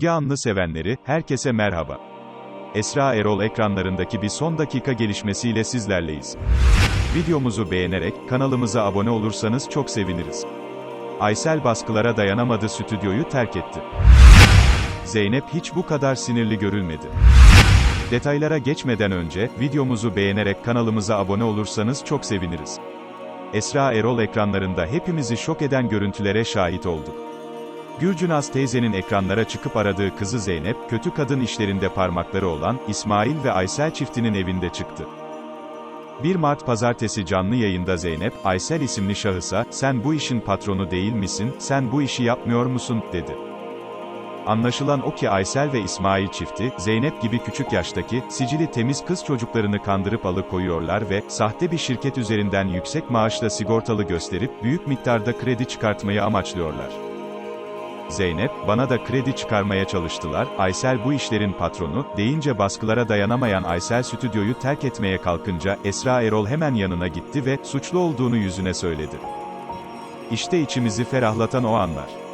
Müge Anlı sevenleri, herkese merhaba. Esra Erol ekranlarındaki bir son dakika gelişmesiyle sizlerleyiz. Videomuzu beğenerek, kanalımıza abone olursanız çok seviniriz. Aysel baskılara dayanamadı stüdyoyu terk etti. Zeynep hiç bu kadar sinirli görülmedi. Detaylara geçmeden önce, videomuzu beğenerek kanalımıza abone olursanız çok seviniriz. Esra Erol ekranlarında hepimizi şok eden görüntülere şahit olduk. Gülcünaz teyzenin ekranlara çıkıp aradığı kızı Zeynep, kötü kadın işlerinde parmakları olan, İsmail ve Aysel çiftinin evinde çıktı. 1 Mart pazartesi canlı yayında Zeynep, Aysel isimli şahısa, sen bu işin patronu değil misin, sen bu işi yapmıyor musun, dedi. Anlaşılan o ki Aysel ve İsmail çifti, Zeynep gibi küçük yaştaki, sicili temiz kız çocuklarını kandırıp alıkoyuyorlar ve, sahte bir şirket üzerinden yüksek maaşla sigortalı gösterip, büyük miktarda kredi çıkartmayı amaçlıyorlar. Zeynep, bana da kredi çıkarmaya çalıştılar, Aysel bu işlerin patronu, deyince baskılara dayanamayan Aysel stüdyoyu terk etmeye kalkınca, Esra Erol hemen yanına gitti ve, suçlu olduğunu yüzüne söyledi. İşte içimizi ferahlatan o anlar.